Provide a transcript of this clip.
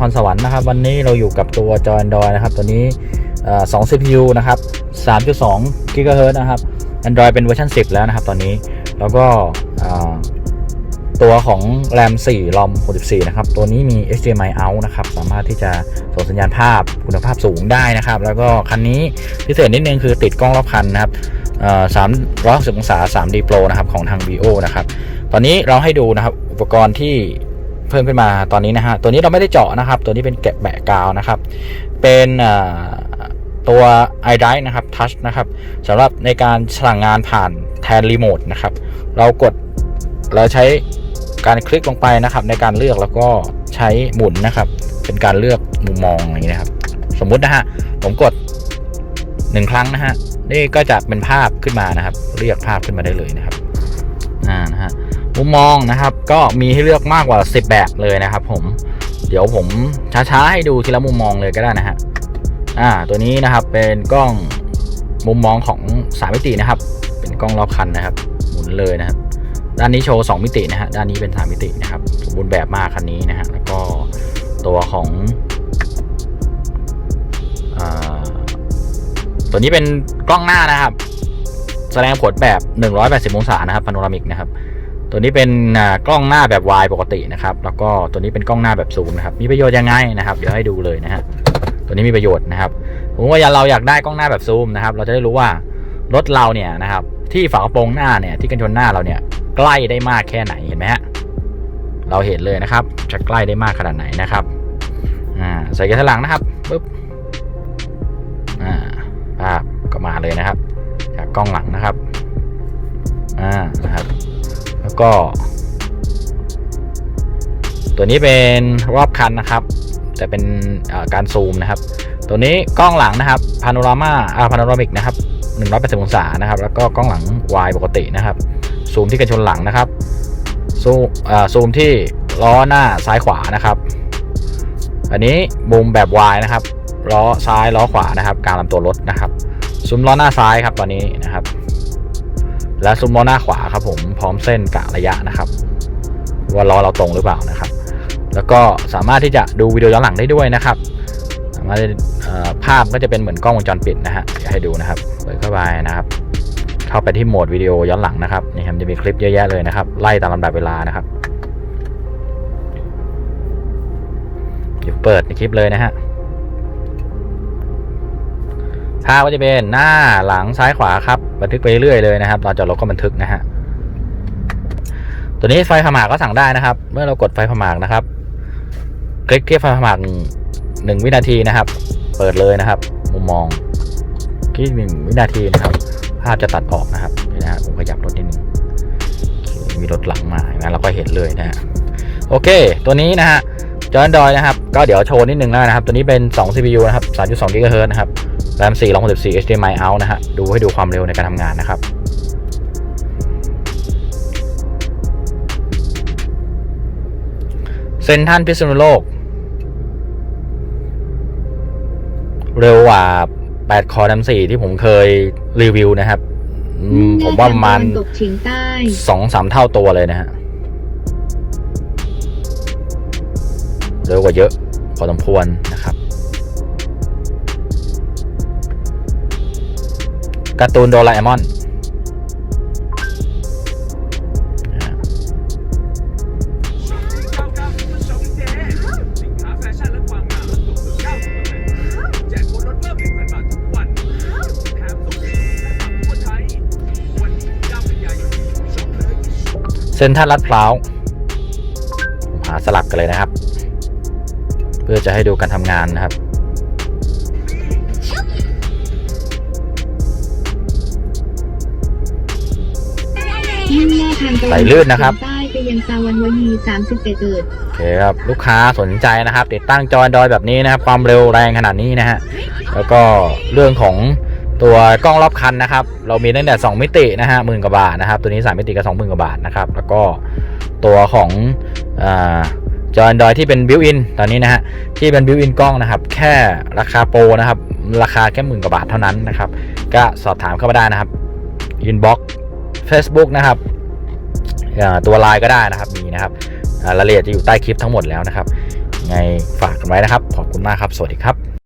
ครสวรรค์นะครับ วันนี้เราอยู่กับตัวจอ Android นะครับ ตัวนี้เอ่อ2 CPU นะครับ 3.2 GHz นะครับ Android เป็นเวอร์ชัน10 แล้วนะครับ ตอนนี้แล้วก็ตัวของ RAM 4 ROM 64 นะครับ ตัวนี้มี HDMI out นะครับ สามารถที่จะส่งสัญญาณภาพคุณภาพสูงได้นะครับ แล้วก็คันนี้พิเศษนิดนึงคือติดกล้องรอบคันนะครับสามร้อยสิบองศา 3D Pro นะครับ ของทาง VO นะครับ ตอนนี้เราให้ดูนะครับ อุปกรณ์ที่ เพิ่มขึ้นมาตอนนี้นะฮะตัวนี้เราไม่ได้เจาะนะครับ ตัวนี้เป็นแกะแบะกาวนะครับ เป็นตัว i d r i v e นะครับ Touch นะครับสำหรับในการสั่งงานผ่านแทนรีโมทนะครับ เรากดเราใช้การคลิกลงไปนะครับ ในการเลือกแล้วก็ใช้หมุนนะครับ เป็นการเลือกมุมมองอย่างนี้นะครับ สมมุตินะฮะผมกดหนึ่งครั้งนะฮะนี่ก็จะเป็นภาพขึ้นมานะครับ เรียกภาพขึ้นมาได้เลยนะครับอ่านะฮะ มุมมองนะครับ ก็มีให้เลือกมากกว่า 10 แบบเลยนะครับ ผม เดี๋ยวผมช้าๆให้ดูทีละมุมมองเลยก็ได้นะฮะอ่าตัวนี้นะครับเป็นกล้องมุมมองของ3มิตินะครับ เป็นกล้องรอบคันนะครับ หมุนเลยนะครับ ด้านนี้โชว์2มิตินะฮะด้านนี้เป็น3มิตินะครับสมบูรณ์แบบมากคันนี้นะฮะแล้วก็ตัวของอตัวนี้เป็นกล้องหน้านะครับ แสดงผลแบบ 180 องศานะครับพาโนรามิกนะครับ ตัวนี้เป็นกล้องหน้าแบบวายปกตินะครับ แล้วก็ตัวนี้เป็นกล้องหน้าแบบซูมนะครับ มีประโยชน์ยังไงนะครับ เดี๋ยวให้ดูเลยนะฮะ ตัวนี้มีประโยชน์นะครับ ผมว่าเราอยากได้กล้องหน้าแบบซูมนะครับ เราจะได้รู้ว่ารถเราเนี่ยนะครับ ที่ฝากระโปรงหน้าเนี่ย ที่กันชนหน้าเราเนี่ย ใกล้ได้มากแค่ไหน เห็นไหมฮะ เราเห็นเลยนะครับ จะใกล้ได้มากขนาดไหนนะครับ อ่า ใส่กระถางหลังนะครับปึ๊บ อ่า ภาพก็มาเลยนะครับ จากกล้องหลังนะครับ ก็ ตัวนี้เป็นรอบคันนะครับ แต่เป็นการซูมนะครับ ตัวนี้กล้องหลังนะครับพาโนรามาอ่าพาโนรามิกนะครับ180องศานะครับ แล้วก็กล้องหลังวายปกตินะครับ ซูมที่กันชนหลังนะครับ ซูมอ่าซูมที่ล้อหน้าซ้ายขวานะครับ อันนี้มุมแบบวายนะครับล้อซ้ายล้อขวานะครับ กางลำตัวรถนะครับ ซูมล้อหน้าซ้ายครับตอนนี้นะครับ และซูมล้อหน้าขวาครับผมพร้อมเส้นกะระยะนะครับ ว่าล้อเราตรงหรือเปล่านะครับ แล้วก็สามารถที่จะดูวิดีโอย้อนหลังได้ด้วยนะครับสามารถภาพก็จะเป็นเหมือนกล้องวงจรปิดนะฮะให้ดูนะครับเปิดเข้าไปนะครับ เข้าไปที่โหมดวิดีโอย้อนหลังนะครับนี่ครับจะมีคลิปเยอะแยะเลยนะครับ ไล่ตามลำดับเวลานะครับเดี๋ยวเปิดในคลิปเลยนะฮะ ภาพก็จะเป็นหน้าหลังซ้ายขวาครับ บันทึกไปเรื่อยเลยนะครับตอนจอดรถก็บันทึกนะฮะตัวนี้ไฟผมากก็สั่งได้นะครับ เมื่อเรากดไฟผมากนะครับ คลิกที่ไฟผมากหนึ่งวินาทีนะครับ เปิดเลยนะครับ มุมมองคลิกหนึ่งวินาทีนะครับ ภาพจะตัดออกนะครับนี่นะฮะผมขยับรถนิดนึงมีรถหลังมานะเราก็เห็นเลยนะฮะโอเค ตัวนี้นะฮะจอ Android นะครับ ก็เดี๋ยวโชว์นิดนึงแล้วนะครับ ตัวนี้เป็น 2 CPU นะครับ 3.2 GHz นะครับ RAM 4 264 HDMI out นะฮะ ดูให้ดูความเร็วในการทำงานนะครับ เซนทรันพิษณุโลก เร็วกว่า 8 คอร์ดัม4ที่ผมเคยรีวิวนะครับอืมผมว่าประมาณตกเฉียงใต้สองสามเท่าตัวเลยนะฮะ เร็วกว่าเยอะพอสมควรนะครับ การ์ตูนโดราเอมอนเก้าเก้าซุปเปอร์ช็อปเดย์สินค้าแฟชั่นท่าททุกวันแถมส่งฟรีและตามทั่วไทยวันนี้9กันยายนนี้ช็อปเลยเซ็นทรัลลาดพร้าวหาสลับกันเลยนะครับ เพื่อจะให้ดูการทำงานนะครับ มุ่งหน้าทางตะวัไหลลื่นนะครับ ใต้ไปยังซาวันวยี31เอิดโอเคครับลูกค้าสนใจนะครับ ติดตั้งจอ Android แบบนี้นะครับ ความเร็วแรงขนาดนี้นะฮะแล้วก็เรื่องของตัวกล้องรอบคันนะครับ เรามีตั้งแต่ 2 มิตินะฮะหมื่นกว่าบาทนะครับ ตัวนี้ 3 มิติก็20,000กว่าบาทนะครับ แล้วก็ตัวของอาจอ Android ที่เป็นบิวอินตอนนี้นะฮะที่เป็นบิวอินกล้องนะครับ แค่ราคาโปรนะครับ ราคาแค่หมื่นกว่าบาทเท่านั้นนะครับ ก็สอบถามเข้ามาได้นะครับอินบ็อก Facebook นะครับตัวไลน์ก็ได้นะครับมีนะครับรายละเอียดจะอยู่ใต้คลิปทั้งหมดแล้วนะครับไงฝากกันไว้นะครับ ขอบคุณมากครับ สวัสดีครับ